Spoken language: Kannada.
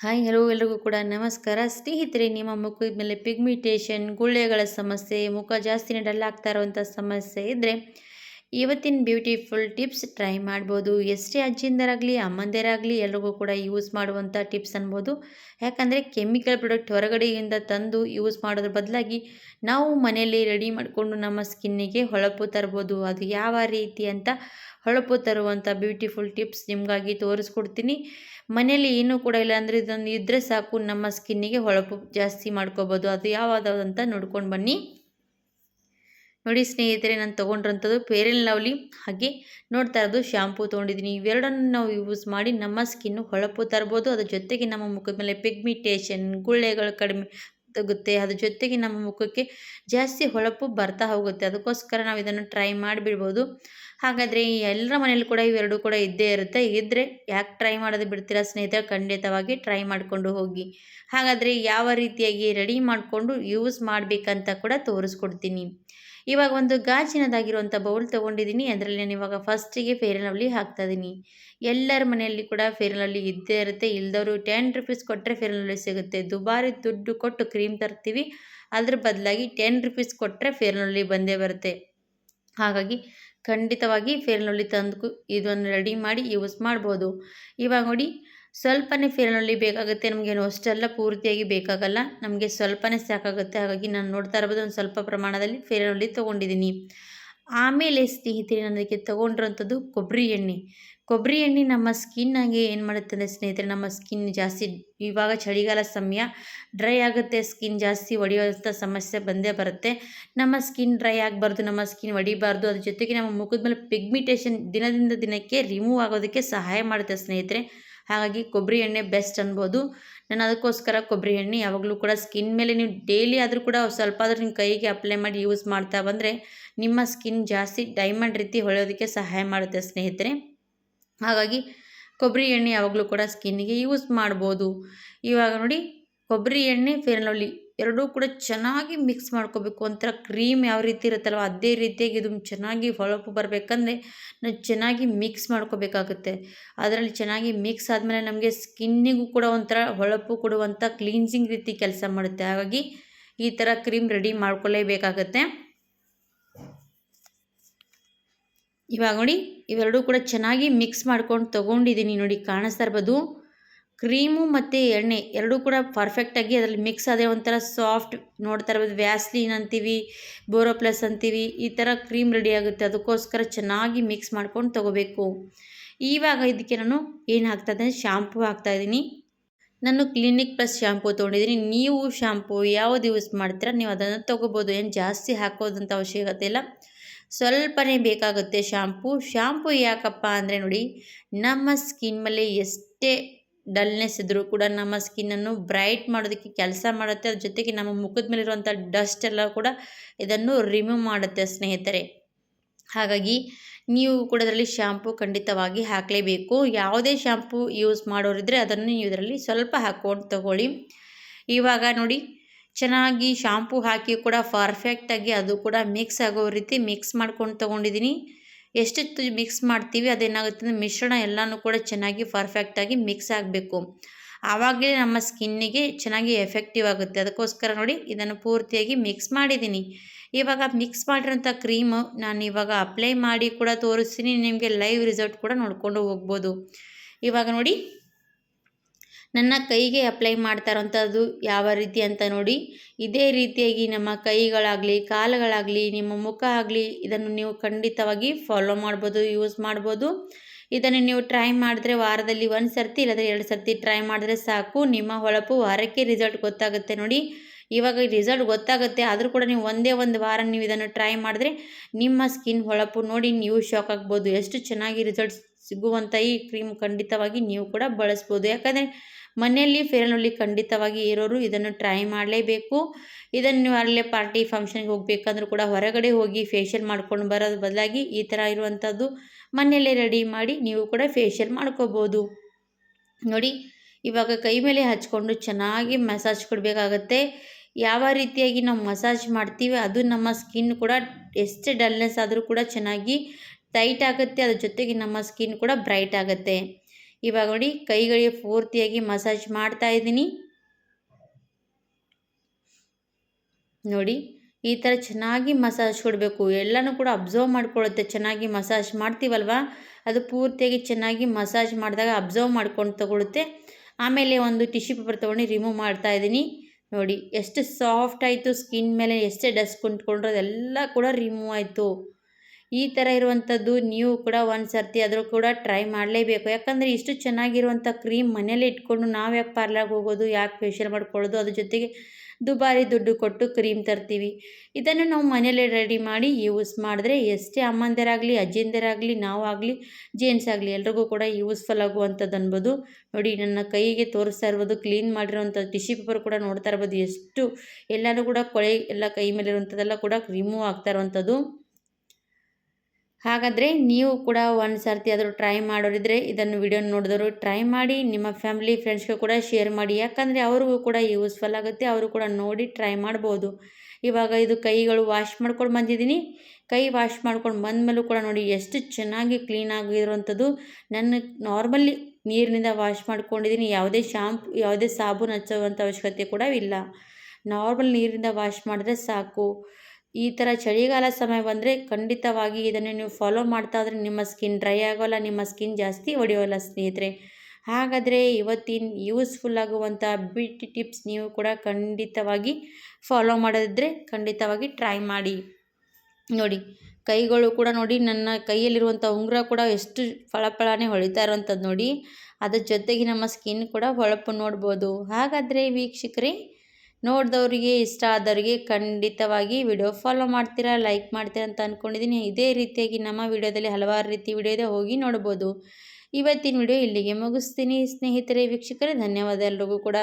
ಹಾಯ್, ಹಲೋ, ಎಲ್ರಿಗೂ ಕೂಡ ನಮಸ್ಕಾರ. ಸ್ನೇಹಿತರೆ, ನಿಮ್ಮ ಮುಖದ ಮೇಲೆ ಪಿಗ್ಮಿಟೇಷನ್ ಗುಳ್ಳೆಗಳ ಸಮಸ್ಯೆ, ಮುಖ ಜಾಸ್ತಿನೇ ಡಲ್ ಆಗ್ತಾ ಇರುವಂಥ ಸಮಸ್ಯೆ ಇದ್ದರೆ ಇವತ್ತಿನ ಬ್ಯೂಟಿಫುಲ್ ಟಿಪ್ಸ್ ಟ್ರೈ ಮಾಡ್ಬೋದು. ಎಷ್ಟೇ ಅಜ್ಜಿಂದರಾಗಲಿ, ಅಮ್ಮಂದಿರಾಗಲಿ ಎಲ್ರಿಗೂ ಕೂಡ ಯೂಸ್ ಮಾಡುವಂಥ ಟಿಪ್ಸ್ ಅನ್ಬೋದು. ಯಾಕಂದರೆ ಕೆಮಿಕಲ್ ಪ್ರಾಡಕ್ಟ್ ಹೊರಗಡೆಯಿಂದ ತಂದು ಯೂಸ್ ಮಾಡೋದ್ರ ಬದಲಾಗಿ ನಾವು ಮನೆಯಲ್ಲಿ ರೆಡಿ ಮಾಡಿಕೊಂಡು ನಮ್ಮ ಸ್ಕಿನ್ನಿಗೆ ಹೊಳಪು ತರ್ಬೋದು. ಅದು ಯಾವ ರೀತಿ ಅಂತ ಹೊಳಪು ತರುವಂಥ ಬ್ಯೂಟಿಫುಲ್ ಟಿಪ್ಸ್ ನಿಮಗಾಗಿ ತೋರಿಸ್ಕೊಡ್ತೀನಿ. ಮನೆಯಲ್ಲಿ ಏನೂ ಕೂಡ ಇಲ್ಲ ಅಂದರೆ ಇದೊಂದು ಇದ್ದರೆ ಸಾಕು, ನಮ್ಮ ಸ್ಕಿನ್ನಿಗೆ ಹೊಳಪು ಜಾಸ್ತಿ ಮಾಡ್ಕೋಬೋದು. ಅದು ಯಾವ್ದಾವ್ದು ಅಂತ ನೋಡ್ಕೊಂಡು ಬನ್ನಿ. ನೋಡಿ ಸ್ನೇಹಿತರೆ, ನಾನು ತೊಗೊಂಡ್ರಂಥದ್ದು ಫೇರ್ ಲವ್ಲಿ ಹಾಗೆ ನೋಡ್ತಾ ಇರೋದು ಶ್ಯಾಂಪೂ ತೊಗೊಂಡಿದ್ದೀನಿ. ಇವೆರಡನ್ನು ನಾವು ಯೂಸ್ ಮಾಡಿ ನಮ್ಮ ಸ್ಕಿನ್ನು ಹೊಳಪು ತರ್ಬೋದು. ಅದ್ರ ಜೊತೆಗೆ ನಮ್ಮ ಮುಖದ ಮೇಲೆ ಪಿಗ್ಮಿಟೇಷನ್ ಗುಳ್ಳೆಗಳು ಕಡಿಮೆ ತಗುತ್ತೆ. ಅದ್ರ ಜೊತೆಗೆ ನಮ್ಮ ಮುಖಕ್ಕೆ ಜಾಸ್ತಿ ಹೊಳಪು ಬರ್ತಾ ಹೋಗುತ್ತೆ. ಅದಕ್ಕೋಸ್ಕರ ನಾವು ಇದನ್ನು ಟ್ರೈ ಮಾಡಿಬಿಡ್ಬೋದು. ಹಾಗಾದರೆ ಎಲ್ಲರ ಮನೇಲಿ ಕೂಡ ಇವೆರಡು ಕೂಡ ಇದ್ದೇ ಇರುತ್ತೆ. ಇದ್ದರೆ ಯಾಕೆ ಟ್ರೈ ಮಾಡೋದು ಬಿಡ್ತೀರಾ ಸ್ನೇಹಿತರೆ? ಖಂಡಿತವಾಗಿ ಟ್ರೈ ಮಾಡಿಕೊಂಡು ಹೋಗಿ. ಹಾಗಾದರೆ ಯಾವ ರೀತಿಯಾಗಿ ರೆಡಿ ಮಾಡಿಕೊಂಡು ಯೂಸ್ ಮಾಡಬೇಕಂತ ಕೂಡ ತೋರಿಸ್ಕೊಡ್ತೀನಿ. ಇವಾಗ ಒಂದು ಗಾಜಿನದಾಗಿರುವಂಥ ಬೌಲ್ ತೊಗೊಂಡಿದ್ದೀನಿ. ಅದರಲ್ಲಿ ನಾನು ಇವಾಗ ಫಸ್ಟಿಗೆ ಫೇರ್ ಹಾಕ್ತಾ ಇದ್ದೀನಿ ಎಲ್ಲರ ಮನೆಯಲ್ಲಿ ಕೂಡ ಫೇರ್ ಲವ್ಲಿ ಇದ್ದೇ ಇರುತ್ತೆ. ಇಲ್ದವರು ಟೆನ್ ರುಪೀಸ್ ಕೊಟ್ಟರೆ ಫೇರ್ ಲವ್ಲಿ ಸಿಗುತ್ತೆ. ದುಬಾರಿ ದುಡ್ಡು ಕೊಟ್ಟು ಕ್ರೀಮ್ ತರ್ತೀವಿ. ಅದ್ರ ಬದಲಾಗಿ ಟೆನ್ ರುಪೀಸ್ ಕೊಟ್ಟರೆ ಫೇರ್ ಲವ್ಲಿ ಬಂದೇ ಬರುತ್ತೆ. ಹಾಗಾಗಿ ಖಂಡಿತವಾಗಿ ಫೇರ್ ಲವ್ಲಿ ತಂದು ಇದನ್ನು ರೆಡಿ ಮಾಡಿ ಯೂಸ್ ಮಾಡ್ಬೋದು. ಇವಾಗ ನೋಡಿ ಸ್ವಲ್ಪನೇ ಫಿರಲ್ಲಿ ಬೇಕಾಗುತ್ತೆ ನಮಗೇನು ಅಷ್ಟೆಲ್ಲ ಪೂರ್ತಿಯಾಗಿ ಬೇಕಾಗಲ್ಲ. ನಮಗೆ ಸ್ವಲ್ಪನೇ ಸಾಕಾಗುತ್ತೆ. ಹಾಗಾಗಿ ನಾನು ನೋಡ್ತಾ ಇರ್ಬೋದು ಒಂದು ಸ್ವಲ್ಪ ಪ್ರಮಾಣದಲ್ಲಿ ಫಿರಲ್ಲಿ ತೊಗೊಂಡಿದ್ದೀನಿ. ಆಮೇಲೆ ಸ್ನೇಹಿತರೆ ನನಗೆ ತೊಗೊಂಡಿರೋಂಥದ್ದು ಕೊಬ್ಬರಿ ಎಣ್ಣೆ. ಕೊಬ್ಬರಿ ಎಣ್ಣೆ ನಮ್ಮ ಸ್ಕಿನ್ನಾಗೆ ಏನು ಮಾಡುತ್ತೆ ಅಂದರೆ ಸ್ನೇಹಿತರೆ, ನಮ್ಮ ಸ್ಕಿನ್ ಜಾಸ್ತಿ ಇವಾಗ ಚಳಿಗಾಲ ಸಮಯ ಡ್ರೈ ಆಗುತ್ತೆ ಸ್ಕಿನ್ ಜಾಸ್ತಿ ಒಡೆಯುವಂಥ ಸಮಸ್ಯೆ ಬಂದೇ ಬರುತ್ತೆ. ನಮ್ಮ ಸ್ಕಿನ್ ಡ್ರೈ ಆಗಬಾರ್ದು, ನಮ್ಮ ಸ್ಕಿನ್ ಒಡಿಬಾರ್ದು. ಅದ್ರ ಜೊತೆಗೆ ನಮ್ಮ ಮುಖದ ಮೇಲೆ ಪಿಗ್ಮಿಟೇಷನ್ ದಿನದಿಂದ ದಿನಕ್ಕೆ ರಿಮೂವ್ ಆಗೋದಕ್ಕೆ ಸಹಾಯ ಮಾಡುತ್ತೆ ಸ್ನೇಹಿತರೆ. ಹಾಗಾಗಿ ಕೊಬ್ಬರಿ ಎಣ್ಣೆ ಬೆಸ್ಟ್ ಅನ್ಬೋದು. ನಾನು ಅದಕ್ಕೋಸ್ಕರ ಕೊಬ್ಬರಿ ಎಣ್ಣೆ ಯಾವಾಗಲೂ ಕೂಡ ಸ್ಕಿನ್ ಮೇಲೆ ನೀವು ಡೈಲಿ ಆದರೂ ಕೂಡ ಸ್ವಲ್ಪ ಆದರೂ ನಿಮ್ಮ ಕೈಗೆ ಅಪ್ಲೈ ಮಾಡಿ ಯೂಸ್ ಮಾಡ್ತಾ ಬಂದರೆ ನಿಮ್ಮ ಸ್ಕಿನ್ ಜಾಸ್ತಿ ಡೈಮಂಡ್ ರೀತಿ ಹೊಳೆಯೋದಕ್ಕೆ ಸಹಾಯ ಮಾಡುತ್ತೆ ಸ್ನೇಹಿತರೆ. ಹಾಗಾಗಿ ಕೊಬ್ಬರಿ ಎಣ್ಣೆ ಯಾವಾಗಲೂ ಕೂಡ ಸ್ಕಿನ್ನಿಗೆ ಯೂಸ್ ಮಾಡ್ಬೋದು. ಇವಾಗ ನೋಡಿ, ಕೊಬ್ಬರಿ ಎಣ್ಣೆ ಫೇರ್ ಲವ್ಲಿ ಎರಡೂ ಕೂಡ ಚೆನ್ನಾಗಿ ಮಿಕ್ಸ್ ಮಾಡ್ಕೋಬೇಕು. ಒಂಥರ ಕ್ರೀಮ್ ಯಾವ ರೀತಿ ಇರುತ್ತಲ್ವ ಅದೇ ರೀತಿಯಾಗಿ ಇದು ಚೆನ್ನಾಗಿ ಹೊಳಪು ಬರಬೇಕಂದ್ರೆ ನಾವು ಚೆನ್ನಾಗಿ ಮಿಕ್ಸ್ ಮಾಡ್ಕೋಬೇಕಾಗುತ್ತೆ. ಅದರಲ್ಲಿ ಚೆನ್ನಾಗಿ ಮಿಕ್ಸ್ ಆದಮೇಲೆ ನಮಗೆ ಸ್ಕಿನ್ನಿಗೂ ಕೂಡ ಒಂಥರ ಹೊಳಪು ಕೊಡುವಂಥ ಕ್ಲೀನ್ಸಿಂಗ್ ರೀತಿ ಕೆಲಸ ಮಾಡುತ್ತೆ. ಹಾಗಾಗಿ ಈ ಥರ ಕ್ರೀಮ್ ರೆಡಿ ಮಾಡ್ಕೊಳ್ಳೇಬೇಕಾಗತ್ತೆ ಇವಾಗ ನೋಡಿ, ಇವೆರಡೂ ಕೂಡ ಚೆನ್ನಾಗಿ ಮಿಕ್ಸ್ ಮಾಡ್ಕೊಂಡು ತೊಗೊಂಡಿದ್ದೀನಿ ನೋಡಿ, ಕಾಣಿಸ್ತಾ ಇರ್ಬೋದು. ಕ್ರೀಮು ಮತ್ತು ಎಣ್ಣೆ ಎರಡೂ ಕೂಡ ಪರ್ಫೆಕ್ಟಾಗಿ ಅದರಲ್ಲಿ ಮಿಕ್ಸ್ ಆದರೆ ಒಂಥರ ಸಾಫ್ಟ್ ನೋಡ್ತಾ ಇರ್ಬೋದು. ವ್ಯಾಸ್ಲಿನ್ ಅಂತೀವಿ ಬೋರೋಪ್ಲಸ್ ಅಂತೀವಿ, ಈ ಥರ ಕ್ರೀಮ್ ರೆಡಿ ಆಗುತ್ತೆ. ಅದಕ್ಕೋಸ್ಕರ ಚೆನ್ನಾಗಿ ಮಿಕ್ಸ್ ಮಾಡ್ಕೊಂಡು ತೊಗೋಬೇಕು. ಇವಾಗ ಇದಕ್ಕೆ ನಾನು ಏನು ಹಾಕ್ತಾಯಿದ್ದೀನಿ ಹಾಕ್ತಾ ಇದ್ದೀನಿ. ನಾನು ಕ್ಲಿನಿಕ್ ಪ್ಲಸ್ ಶಾಂಪೂ ತೊಗೊಂಡಿದ್ದೀನಿ. ನೀವು ಶಾಂಪೂ ಯಾವುದು ಯೂಸ್ ಮಾಡ್ತೀರಾ, ನೀವು ಅದನ್ನು ತೊಗೋಬೋದು. ಏನು ಜಾಸ್ತಿ ಹಾಕೋದಂಥ ಅವಶ್ಯಕತೆ ಇಲ್ಲ. ಸ್ವಲ್ಪನೇ ಬೇಕಾಗುತ್ತೆ ಶಾಂಪೂ ಶಾಂಪೂ ಯಾಕಪ್ಪ ಅಂದರೆ ನೋಡಿ, ನಮ್ಮ ಸ್ಕಿನ್ ಮೇಲೆ ಎಷ್ಟೇ ಡಲ್ನೆಸ್ ಇದ್ದರೂ ಕೂಡ ನಮ್ಮ ಸ್ಕಿನ್ನನ್ನು ಬ್ರೈಟ್ ಮಾಡೋದಕ್ಕೆ ಕೆಲಸ ಮಾಡುತ್ತೆ. ಅದ್ರ ಜೊತೆಗೆ ನಮ್ಮ ಮುಖದ ಮೇಲಿರುವಂಥ ಡಸ್ಟ್ ಎಲ್ಲ ಕೂಡ ಇದನ್ನು ರಿಮೂವ್ ಮಾಡುತ್ತೆ ಸ್ನೇಹಿತರೆ. ಹಾಗಾಗಿ ನೀವು ಕೂಡ ಇದರಲ್ಲಿ ಶ್ಯಾಂಪು ಖಂಡಿತವಾಗಿ ಹಾಕಲೇಬೇಕು. ಯಾವುದೇ ಶ್ಯಾಂಪು ಯೂಸ್ ಮಾಡೋರಿದ್ರೆ ಅದನ್ನು ನೀವು ಇದರಲ್ಲಿ ಸ್ವಲ್ಪ ಹಾಕ್ಕೊಂಡು ತಗೊಳ್ಳಿ. ಇವಾಗ ನೋಡಿ, ಚೆನ್ನಾಗಿ ಶಾಂಪೂ ಹಾಕಿ ಕೂಡ ಪರ್ಫೆಕ್ಟಾಗಿ ಅದು ಕೂಡ ಮಿಕ್ಸ್ ಆಗೋ ರೀತಿ ಮಿಕ್ಸ್ ಮಾಡ್ಕೊಂಡು ತೊಗೊಂಡಿದ್ದೀನಿ. ಎಷ್ಟೆಷ್ಟು ಮಿಕ್ಸ್ ಮಾಡ್ತೀವಿ, ಅದೇನಾಗುತ್ತೆ ಅಂದರೆ ಮಿಶ್ರಣ ಎಲ್ಲನೂ ಕೂಡ ಚೆನ್ನಾಗಿ ಪರ್ಫೆಕ್ಟಾಗಿ ಮಿಕ್ಸ್ ಆಗಬೇಕು. ಆವಾಗಲೇ ನಮ್ಮ ಸ್ಕಿನ್ನಿಗೆ ಚೆನ್ನಾಗಿ ಎಫೆಕ್ಟಿವ್ ಆಗುತ್ತೆ. ಅದಕ್ಕೋಸ್ಕರ ನೋಡಿ ಇದನ್ನು ಪೂರ್ತಿಯಾಗಿ ಮಿಕ್ಸ್ ಮಾಡಿದ್ದೀನಿ. ಇವಾಗ ಮಿಕ್ಸ್ ಮಾಡಿರೋಂಥ ಕ್ರೀಮು ನಾನು ಇವಾಗ ಅಪ್ಲೈ ಮಾಡಿ ಕೂಡ ತೋರಿಸ್ತೀನಿ, ನಿಮಗೆ ಲೈವ್ ರಿಸಲ್ಟ್ ಕೂಡ ನೋಡ್ಕೊಂಡು ಹೋಗ್ಬೋದು. ಇವಾಗ ನೋಡಿ ನನ್ನ ಕೈಗೆ ಅಪ್ಲೈ ಮಾಡ್ತಾ ಇರೋಂಥದ್ದು ಯಾವ ರೀತಿ ಅಂತ ನೋಡಿ. ಇದೇ ರೀತಿಯಾಗಿ ನಮ್ಮ ಕೈಗಳಾಗಲಿ, ಕಾಲುಗಳಾಗಲಿ, ನಿಮ್ಮ ಮುಖ ಆಗಲಿ, ಇದನ್ನು ನೀವು ಖಂಡಿತವಾಗಿ ಫಾಲೋ ಮಾಡ್ಬೋದು ಯೂಸ್ ಮಾಡ್ಬೋದು. ಇದನ್ನು ನೀವು ಟ್ರೈ ಮಾಡಿದ್ರೆ ವಾರದಲ್ಲಿ ಒಂದು ಸರ್ತಿ ಇಲ್ಲದ್ರೆ ಎರಡು ಸರ್ತಿ ಟ್ರೈ ಮಾಡಿದ್ರೆ ಸಾಕು. ನಿಮ್ಮ ಹೊಳಪು ವಾರಕ್ಕೆ ರಿಸಲ್ಟ್ ಗೊತ್ತಾಗುತ್ತೆ ನೋಡಿ. ಇವಾಗ ರಿಸಲ್ಟ್ ಗೊತ್ತಾಗುತ್ತೆ, ಆದರೂ ಕೂಡ ನೀವು ಒಂದೇ ಒಂದು ವಾರ ನೀವು ಇದನ್ನು ಟ್ರೈ ಮಾಡಿದ್ರೆ ನಿಮ್ಮ ಸ್ಕಿನ್ ಹೊಳಪು ನೋಡಿ ನೀವು ಶಾಕ್ ಆಗ್ಬೋದು. ಎಷ್ಟು ಚೆನ್ನಾಗಿ ರಿಸಲ್ಟ್ ಸಿಗುವಂಥ ಈ ಕ್ರೀಮ್ ಖಂಡಿತವಾಗಿ ನೀವು ಕೂಡ ಬಳಸ್ಬೋದು. ಯಾಕಂದರೆ ಮನೆಯಲ್ಲಿ ಫೇರನಲ್ಲಿ ಖಂಡಿತವಾಗಿ ಇರೋರು ಇದನ್ನು ಟ್ರೈ ಮಾಡಲೇಬೇಕು. ಇದನ್ನು ಅಲ್ಲೇ ಪಾರ್ಟಿ ಫಂಕ್ಷನ್ಗೆ ಹೋಗಬೇಕಂದ್ರೂ ಕೂಡ ಹೊರಗಡೆ ಹೋಗಿ ಫೇಶಿಯಲ್ ಮಾಡ್ಕೊಂಡು ಬರೋದು ಬದಲಾಗಿ ಈ ಥರ ಇರುವಂಥದ್ದು ಮನೆಯಲ್ಲೇ ರೆಡಿ ಮಾಡಿ ನೀವು ಕೂಡ ಫೇಶಿಯಲ್ ಮಾಡ್ಕೋಬೋದು. ನೋಡಿ, ಇವಾಗ ಕೈ ಮೇಲೆ ಹಚ್ಕೊಂಡು ಚೆನ್ನಾಗಿ ಮಸಾಜ್ ಕೊಡಬೇಕಾಗತ್ತೆ. ಯಾವ ರೀತಿಯಾಗಿ ನಾವು ಮಸಾಜ್ ಮಾಡ್ತೀವಿ ಅದು ನಮ್ಮ ಸ್ಕಿನ್ ಕೂಡ ಎಷ್ಟು ಡಲ್ನೆಸ್ ಆದರೂ ಕೂಡ ಚೆನ್ನಾಗಿ ಟೈಟ್ ಆಗುತ್ತೆ. ಅದ್ರ ಜೊತೆಗೆ ನಮ್ಮ ಸ್ಕಿನ್ ಕೂಡ ಬ್ರೈಟ್ ಆಗುತ್ತೆ. ಇವಾಗ ನೋಡಿ ಕೈಗಳಿಗೆ ಪೂರ್ತಿಯಾಗಿ ಮಸಾಜ್ ಮಾಡ್ತಾ ಇದ್ದೀನಿ. ನೋಡಿ ಈ ಥರ ಚೆನ್ನಾಗಿ ಮಸಾಜ್ ಕೊಡಬೇಕು. ಎಲ್ಲನೂ ಕೂಡ ಅಬ್ಸರ್ವ್ ಮಾಡ್ಕೊಳ್ಳುತ್ತೆ, ಚೆನ್ನಾಗಿ ಮಸಾಜ್ ಮಾಡ್ತೀವಲ್ವ? ಅದು ಪೂರ್ತಿಯಾಗಿ ಚೆನ್ನಾಗಿ ಮಸಾಜ್ ಮಾಡಿದಾಗ ಅಬ್ಸರ್ವ್ ಮಾಡ್ಕೊಂಡು ತಗೊಳುತ್ತೆ. ಆಮೇಲೆ ಒಂದು ಟಿಶ್ಯೂ ಪೇಪರ್ ತೊಗೊಂಡು ರಿಮೂವ್ ಮಾಡ್ತಾ ಇದ್ದೀನಿ. ನೋಡಿ, ಎಷ್ಟು ಸಾಫ್ಟ್ ಆಯಿತು ಸ್ಕಿನ್ ಮೇಲೆ ಎಷ್ಟೇ ಡಸ್ಟ್ ಕುಂತ್ಕೊಂಡ್ರೆ ಅದೆಲ್ಲ ಕೂಡ ರಿಮೂವ್ ಆಯಿತು. ಈ ಥರ ಇರುವಂಥದ್ದು ನೀವು ಕೂಡ ಒಂದು ಸರ್ತಿ ಆದರೂ ಕೂಡ ಟ್ರೈ ಮಾಡಲೇಬೇಕು. ಯಾಕಂದರೆ ಇಷ್ಟು ಚೆನ್ನಾಗಿರುವಂಥ ಕ್ರೀಮ್ ಮನೇಲಿ ಇಟ್ಕೊಂಡು ನಾವು ಯಾಕೆ ಪಾರ್ಲರ್ಗೆ ಹೋಗೋದು, ಯಾಕೆ ಫೇಶಿಯಲ್ ಮಾಡ್ಕೊಳ್ಳೋದು, ಅದ್ರ ಜೊತೆಗೆ ದುಬಾರಿ ದುಡ್ಡು ಕೊಟ್ಟು ಕ್ರೀಮ್ ತರ್ತೀವಿ. ಇದನ್ನು ನಾವು ಮನೇಲೇ ರೆಡಿ ಮಾಡಿ ಯೂಸ್ ಮಾಡಿದ್ರೆ ಎಷ್ಟೇ ಅಮ್ಮಂದಿರಾಗಲಿ ಅಜ್ಜಿಂದಿರಾಗಲಿ ಆಗಲಿ ಜೇಂಟ್ಸ್ ಆಗಲಿ ಎಲ್ರಿಗೂ ಕೂಡ ಯೂಸ್ಫುಲ್ ಆಗುವಂಥದ್ದು ಅನ್ಬೋದು. ನೋಡಿ ನನ್ನ ಕೈಗೆ ತೋರಿಸ್ತಾ ಇರ್ಬೋದು ಕ್ಲೀನ್ ಮಾಡಿರೋಂಥ ಟಿಶ್ಯೂ ಪೇಪರ್ ಕೂಡ ನೋಡ್ತಾ ಇರ್ಬೋದು. ಎಷ್ಟು ಎಲ್ಲರೂ ಕೂಡ ಕೊಳೆ ಎಲ್ಲ ಕೈ ಮೇಲೆ ಇರುವಂಥದ್ದೆಲ್ಲ ಕೂಡ ರಿಮೂವ್ ಆಗ್ತಾ ಇರುವಂಥದ್ದು ಹಾಗಾದರೆ ನೀವು ಕೂಡ ಒಂದು ಸರ್ತಿ ಆದರೂ ಟ್ರೈ ಮಾಡೋರಿದ್ರೆ ಇದನ್ನು ವಿಡಿಯೋ ನೋಡಿದವರು ಟ್ರೈ ಮಾಡಿ, ನಿಮ್ಮ ಫ್ಯಾಮಿಲಿ ಫ್ರೆಂಡ್ಸ್ಗೂ ಕೂಡ ಶೇರ್ ಮಾಡಿ. ಯಾಕಂದರೆ ಅವ್ರಿಗೂ ಕೂಡ ಯೂಸ್ಫುಲ್ ಆಗುತ್ತೆ, ಅವರು ಕೂಡ ನೋಡಿ ಟ್ರೈ ಮಾಡ್ಬೋದು. ಇವಾಗ ಇದು ಕೈಗಳು ವಾಶ್ ಮಾಡ್ಕೊಂಡು ಬಂದಿದ್ದೀನಿ. ಕೈ ವಾಶ್ ಮಾಡ್ಕೊಂಡು ಬಂದಮೇಲೂ ಕೂಡ ನೋಡಿ ಎಷ್ಟು ಚೆನ್ನಾಗಿ ಕ್ಲೀನ್ ಆಗಿರುವಂಥದ್ದು ನನ್ನ ನಾರ್ಮಲಿ ನೀರಿನಿಂದ ವಾಶ್ ಮಾಡ್ಕೊಂಡಿದ್ದೀನಿ. ಯಾವುದೇ ಶಾಂಪು ಯಾವುದೇ ಸಾಬೂನು ಹಚ್ಚುವಂಥ ಅವಶ್ಯಕತೆ ಕೂಡ ಇಲ್ಲ. ನಾರ್ಮಲ್ ನೀರಿಂದ ವಾಶ್ ಮಾಡಿದ್ರೆ ಸಾಕು. ಈ ಥರ ಚಳಿಗಾಲ ಸಮಯ ಬಂದರೆ ಖಂಡಿತವಾಗಿ ಇದನ್ನು ನೀವು ಫಾಲೋ ಮಾಡ್ತಾ ಇದ್ರೆ ನಿಮ್ಮ ಸ್ಕಿನ್ ಡ್ರೈ ಆಗೋಲ್ಲ, ನಿಮ್ಮ ಸ್ಕಿನ್ ಜಾಸ್ತಿ ಹೊಡೆಯೋಲ್ಲ ಸ್ನೇಹಿತರೆ. ಹಾಗಾದರೆ ಇವತ್ತಿನ ಯೂಸ್ಫುಲ್ ಆಗುವಂಥ ಬ್ಯೂಟಿ ಟಿಪ್ಸ್ ನೀವು ಕೂಡ ಖಂಡಿತವಾಗಿ ಫಾಲೋ ಮಾಡೋದಿದ್ರೆ ಖಂಡಿತವಾಗಿ ಟ್ರೈ ಮಾಡಿ. ನೋಡಿ, ಕೈಗಳು ಕೂಡ ನೋಡಿ, ನನ್ನ ಕೈಯಲ್ಲಿರುವಂಥ ಉಂಗುರ ಕೂಡ ಎಷ್ಟು ಫಳಫಳನೆ ಹೊಳಿತಾ ಇರುವಂಥದ್ದು ನೋಡಿ. ಅದ್ರ ಜೊತೆಗೆ ನಮ್ಮ ಸ್ಕಿನ್ ಕೂಡ ಹೊಳಪು ನೋಡ್ಬೋದು. ಹಾಗಾದರೆ ವೀಕ್ಷಕರೇ ನೋಡಿದವರಿಗೆ ಇಷ್ಟ ಆದವರಿಗೆ ಖಂಡಿತವಾಗಿ ವಿಡಿಯೋ ಫಾಲೋ ಮಾಡ್ತೀರಾ, ಲೈಕ್ ಮಾಡ್ತೀರಾ ಅಂತ ಅಂದ್ಕೊಂಡಿದ್ದೀನಿ ಇದೇ ರೀತಿಯಾಗಿ ನಮ್ಮ ವಿಡಿಯೋದಲ್ಲಿ ಹಲವಾರು ರೀತಿ ವಿಡಿಯೋ ಇದೆ, ಹೋಗಿ ನೋಡ್ಬೋದು. ಇವತ್ತಿನ ವಿಡಿಯೋ ಇಲ್ಲಿಗೆ ಮುಗಿಸ್ತೀನಿ. ಸ್ನೇಹಿತರೆ, ವೀಕ್ಷಕರೇ, ಧನ್ಯವಾದ ಎಲ್ರಿಗೂ ಕೂಡ.